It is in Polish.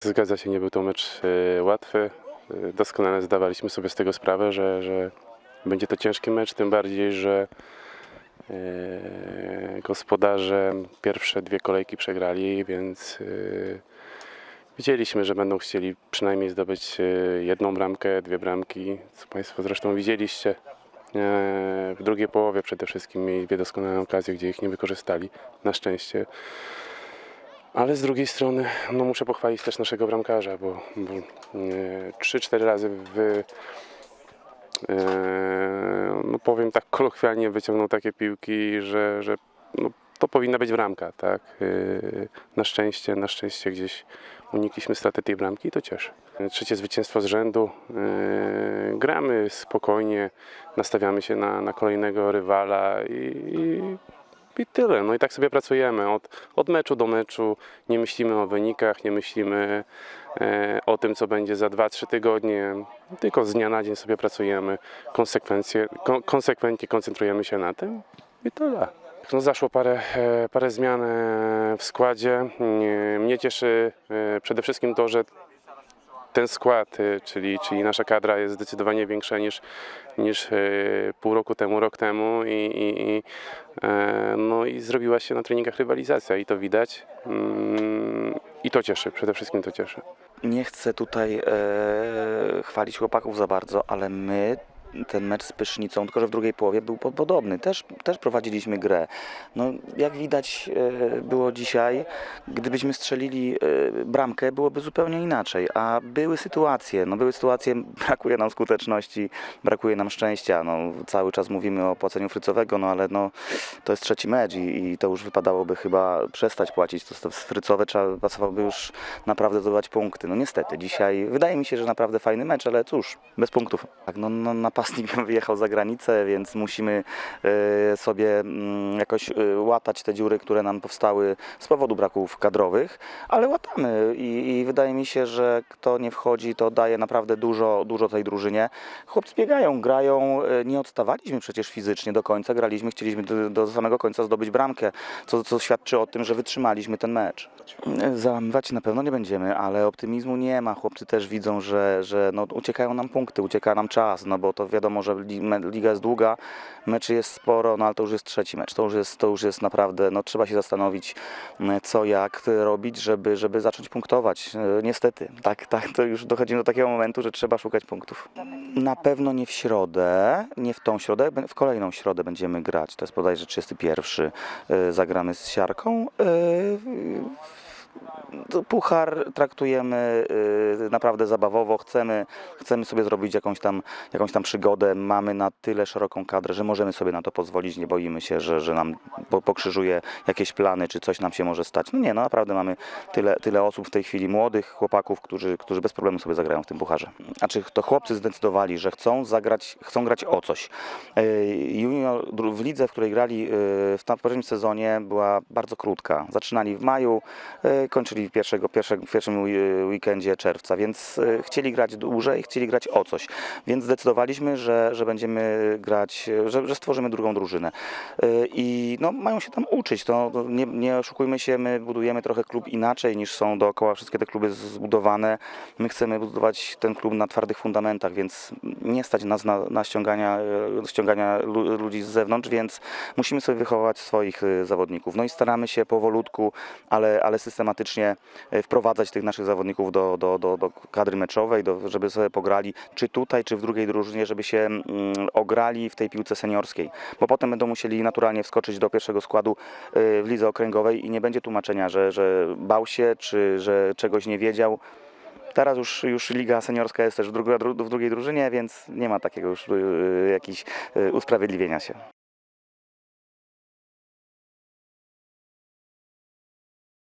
Zgadza się, nie był to mecz e, łatwy. E, Doskonale zdawaliśmy sobie z tego sprawę, że, że będzie to ciężki mecz, tym bardziej, że e, gospodarze pierwsze dwie kolejki przegrali, więc wiedzieliśmy, że będą chcieli przynajmniej zdobyć jedną bramkę, dwie bramki, co Państwo zresztą widzieliście. W drugiej połowie przede wszystkim mieli dwie doskonałe okazje, gdzie ich nie wykorzystali, na szczęście. Ale z drugiej strony no muszę pochwalić też naszego bramkarza, bo, bo e, 3-4 razy w, e, no powiem tak kolokwialnie wyciągnął takie piłki, że, że no, to powinna być bramka, tak? E, na szczęście, na szczęście gdzieś unikliśmy straty tej bramki i to cieszy. E, Trzecie zwycięstwo z rzędu. E, gramy spokojnie, nastawiamy się na, na kolejnego rywala i, i i tyle. No i tak sobie pracujemy od, od meczu do meczu. Nie myślimy o wynikach, nie myślimy e, o tym, co będzie za 2-3 tygodnie. Tylko z dnia na dzień sobie pracujemy. Konsekwencje, kon, konsekwentnie koncentrujemy się na tym i tyle. No zaszło parę, e, parę zmian e, w składzie. Nie- Mnie cieszy e, przede wszystkim to, że ten skład, y, czyli, czyli nasza kadra jest zdecydowanie większa niż, niż y, pół roku temu, rok temu i, i, i, e, no i zrobiła się na treningach rywalizacja i to widać Mm, i to cieszy, przede wszystkim to cieszy. Nie chcę tutaj e, chwalić chłopaków za bardzo, ale my ten mecz z Pysznicą, tylko że w drugiej połowie był po- podobny. Też, też prowadziliśmy grę. No, jak widać e, było dzisiaj, gdybyśmy strzelili e, bramkę, byłoby zupełnie inaczej. A były sytuacje, no były sytuacje, brakuje nam skuteczności, brakuje nam szczęścia. No, cały czas mówimy o płaceniu frycowego, no ale no, to jest trzeci mecz i, i to już wypadałoby chyba przestać płacić. To, to frycowe trzeba pasowałoby już naprawdę zdobywać punkty. No niestety, dzisiaj wydaje mi się, że naprawdę fajny mecz, ale cóż, bez punktów. Tak, no, no napastnik wyjechał za granicę, więc musimy e, sobie mm, jakoś e, łatać te dziury, które nam powstały z powodu braków kadrowych, ale łatamy i, i wydaje mi się, że kto nie wchodzi, to daje naprawdę dużo, dużo tej drużynie. Chłopcy biegają, grają, e, nie odstawaliśmy przecież fizycznie do końca, graliśmy, chcieliśmy do, do samego końca zdobyć bramkę, co, co świadczy o tym, że wytrzymaliśmy ten mecz. Załamywać na pewno nie będziemy, ale optymizmu nie ma. Chłopcy też widzą, że, że no, uciekają nam punkty, ucieka nam czas, no bo to wiadomo, że liga jest długa, meczy jest sporo, no ale to już jest trzeci mecz. To już jest, to już jest naprawdę, no trzeba się zastanowić, m, co, jak robić, żeby, żeby zacząć punktować. E, Niestety, tak, tak, to już dochodzimy do takiego momentu, że trzeba szukać punktów. Na pewno nie w środę, nie w tą środę, w kolejną środę będziemy grać. To jest bodajże 31. E, Zagramy z siarką. Puchar traktujemy y, naprawdę zabawowo, chcemy, chcemy sobie zrobić jakąś tam, jakąś tam przygodę, mamy na tyle szeroką kadrę, że możemy sobie na to pozwolić, nie boimy się, że, że nam po, pokrzyżuje jakieś plany, czy coś nam się może stać. No nie, no naprawdę mamy tyle, tyle osób w tej chwili, młodych chłopaków, którzy, którzy bez problemu sobie zagrają w tym Pucharze. A czy to chłopcy zdecydowali, że chcą zagrać, chcą grać o coś. Y, Junior w lidze, w której grali y, w poprzednim sezonie była bardzo krótka. Zaczynali w maju, kończyli pierwszego, pierwszego, pierwszym weekendzie czerwca, więc y, chcieli grać dłużej, chcieli grać o coś. Więc zdecydowaliśmy, że, że będziemy grać, y, że, że stworzymy drugą drużynę. Y, I no, mają się tam uczyć. To, nie, nie oszukujmy się, my budujemy trochę klub inaczej niż są dookoła wszystkie te kluby zbudowane. My chcemy budować ten klub na twardych fundamentach, więc nie stać nas na, na ściągania, e, ściągania lu- ludzi z zewnątrz, więc musimy sobie wychować swoich e, zawodników. No i staramy się powolutku, ale, ale systematycznie e, wprowadzać tych naszych zawodników do, do, do, do kadry meczowej, do, żeby sobie pograli czy tutaj, czy w drugiej drużynie, żeby się mm, ograli w tej piłce seniorskiej, bo potem będą musieli naturalnie wskoczyć do pierwszego składu e, w lidze okręgowej i nie będzie tłumaczenia, że, że bał się, czy że czegoś nie wiedział. Teraz już, już liga seniorska jest też w, drugiej drużynie, więc nie ma takiego już y, jakichś y, usprawiedliwienia się.